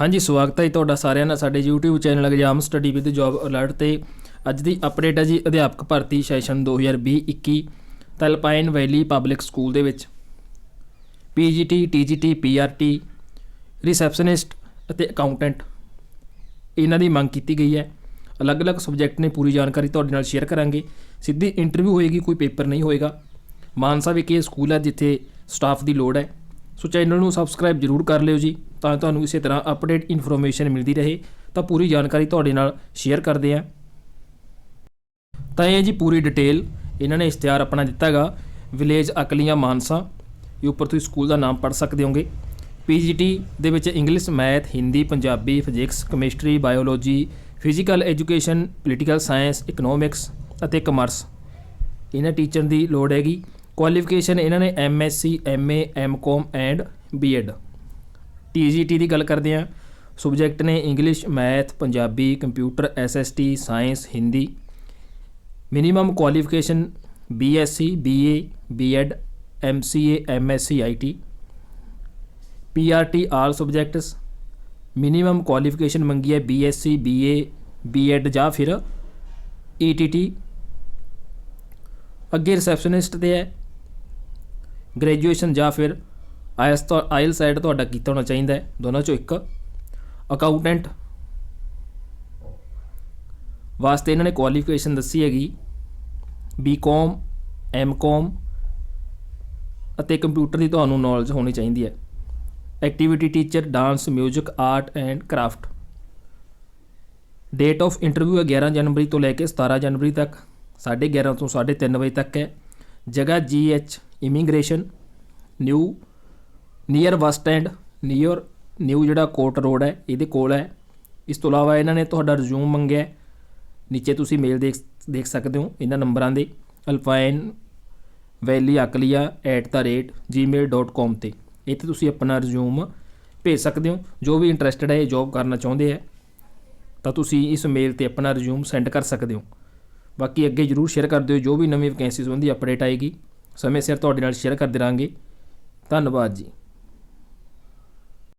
ਹਾਂਜੀ, ਸਵਾਗਤ ਹੈ ਜੀ ਤੁਹਾਡਾ ਸਾਰਿਆਂ ਦਾ ਸਾਡੇ YouTube channel exam study with job alert ਤੇ। ਅੱਜ ਦੀ ਅਪਡੇਟ ਹੈ ਜੀ ਅਧਿਆਪਕ ਭਰਤੀ session 2020-21 Talpine valley public school ਦੇ ਵਿੱਚ। PGT TGT PRT ਰਿਸੈਪਸ਼ਨਿਸਟ ਅਤੇ ਅਕਾਊਂਟੈਂਟ ਇਹਨਾਂ ਦੀ ਮੰਗ ਕੀਤੀ ਗਈ ਹੈ। ਅਲੱਗ-ਅਲੱਗ ਸਬਜੈਕਟ ਨੇ ਪੂਰੀ ਜਾਣਕਾਰੀ ਤੁਹਾਡੇ ਨਾਲ ਸ਼ੇਅਰ ਕਰਾਂਗੇ। ਸਿੱਧੀ ਇੰਟਰਵਿਊ ਹੋਏਗੀ, ਕੋਈ ਪੇਪਰ ਨਹੀਂ ਹੋਏਗਾ। ਮਾਨਸਾ ਵਿਖੇ ਇਹ ਸਕੂਲ ਹੈ ਜਿੱਥੇ ਸਟਾਫ ਦੀ ਲੋੜ ਹੈ। ਸੋ ਚੈਨਲ ਨੂੰ ਸਬਸਕ੍ਰਾਈਬ ਜਰੂਰ ਕਰ ਲਿਓ ਜੀ। ਤਾਂ ਤੁਹਾਨੂੰ ਇਸੇ ਤਰ੍ਹਾਂ ਅਪਡੇਟ ਇਨਫੋਰਮੇਸ਼ਨ ਮਿਲਦੀ ਰਹੇ, ਤਾਂ ਪੂਰੀ ਜਾਣਕਾਰੀ ਤੁਹਾਡੇ ਨਾਲ ਸ਼ੇਅਰ ਕਰਦੇ ਹਾਂ। ਤਾਂ ਇਹ ਜੀ ਪੂਰੀ ਡਿਟੇਲ ਇਹਨਾਂ ਨੇ ਇਸ਼ਤਿਹਾਰ ਆਪਣਾ ਦਿੱਤਾ ਹੈਗਾ ਵਿਲੇਜ ਅਕਲੀਆਂ ਮਾਨਸਾ, ਇਹ ਉੱਪਰ ਤੁਸੀਂ ਸਕੂਲ ਦਾ ਨਾਮ ਪੜ੍ਹ ਸਕਦੇ ਹੋਗੇ ਪੀਜੀਟੀ ਦੇ ਵਿੱਚ English math Hindi Punjabi physics chemistry biology physical education political science economics ਅਤੇ ਕਮਰਸ ਇਹਨਾਂ ਟੀਚਰ ਦੀ ਲੋੜ ਹੈਗੀ। ਕੁਆਲੀਫਿਕੇਸ਼ਨ ਇਹਨਾਂ ਨੇ MSc MA MCom and BEd TGT ਦੀ ਗੱਲ ਕਰਦੇ ਹਾਂ। ਸਬਜੈਕਟ ਨੇ English math Punjabi computer SST science Hindi minimum qualification BSc BA BEd MCA MSc IT PRT all subjects minimum qualification ਮੰਗੀ ਹੈ ਬੀਐਸਸੀ ਬੀਏ ਬੀਐਡ ਜਾਂ ਫਿਰ ਈਟੀਟੀ ਅੱਗੇ receptionist ਤੇ ਹੈ। ਗ੍ਰੈਜੂਏਸ਼ਨ ਜਾਂ ਫਿਰ ਆਇਲਸ ਤੋਂ ਆਇਲ ਸਾਈਡ ਤੁਹਾਡਾ ਕੀਤਾ ਹੋਣਾ ਚਾਹੀਦਾ ਹੈ, ਦੋਨਾਂ ਚੋਂ ਇੱਕ। ਅਕਾਊਂਟੈਂਟ ਵਾਸਤੇ ਇਹਨਾਂ ਨੇ ਕੁਆਲੀਫਿਕੇਸ਼ਨ ਦੱਸੀ ਹੈਗੀ। ਬੀਕਾਮ ਐਮਕਾਮ ਅਤੇ ਕੰਪਿਊਟਰ ਦੀ ਤੁਹਾਨੂੰ ਨੌਲੇਜ ਹੋਣੀ ਚਾਹੀਦੀ ਹੈ। Activity teacher dance 뮤직 art and craft date of interview ਹੈ 11 ਜਨਵਰੀ ਤੋਂ ਲੈ ਕੇ 17 ਜਨਵਰੀ ਤੱਕ 11:30 ਤੋਂ 3:30 ਵਜੇ ਤੱਕ ਹੈ। ਜਗ੍ਹਾ GH immigration new near bus stand near new ਜਿਹੜਾ ਕੋਟ ਰੋਡ ਹੈ, ਇਹਦੇ ਕੋਲ ਹੈ। ਇਸ ਤੋਂ ਇਲਾਵਾ ਇਹਨਾਂ ਨੇ ਤੁਹਾਡਾ ਰਿਜ਼ਿਊਮ ਮੰਗਿਆ ਨੀਚੇ ਤੁਸੀਂ ਮੇਲ ਦੇਖ ਦੇਖ ਸਕਦੇ ਹੋ ਇਹਨਾਂ ਨੰਬਰਾਂ ਦੇ। ਅਲਫਾਈਨ ਵੈਲੀ ਅਕਲੀਆ @gmail.com ਤੇ। ਇੱਥੇ ਤੁਸੀਂ ਆਪਣਾ ਰਿਜ਼ਿਊਮ ਭੇਜ ਸਕਦੇ ਹੋ। ਜੋ ਵੀ ਇੰਟਰਸਟਿਡ ਹੈ, ਇਹ ਜੌਬ ਕਰਨਾ ਚਾਹੁੰਦੇ ਹੈ, ਤਾਂ ਤੁਸੀਂ ਇਸ ਮੇਲ ਤੇ ਆਪਣਾ ਰਿਜ਼ਿਊਮ ਸੈਂਡ ਕਰ ਸਕਦੇ ਹੋ। ਬਾਕੀ ਅੱਗੇ ਜਰੂਰ ਸ਼ੇਅਰ ਕਰ ਦਿਓ। ਜੋ ਵੀ ਨਵੀਂ ਵੈਕੈਂਸੀ ਸੰਬੰਧੀ ਅਪਡੇਟ ਆਏਗੀ, ਸਮੇਂ ਸਿਰ ਤੁਹਾਡੇ ਨਾਲ ਸ਼ੇਅਰ ਕਰਦੇ ਰਹਾਂਗੇ। ਧੰਨਵਾਦ ਜੀ।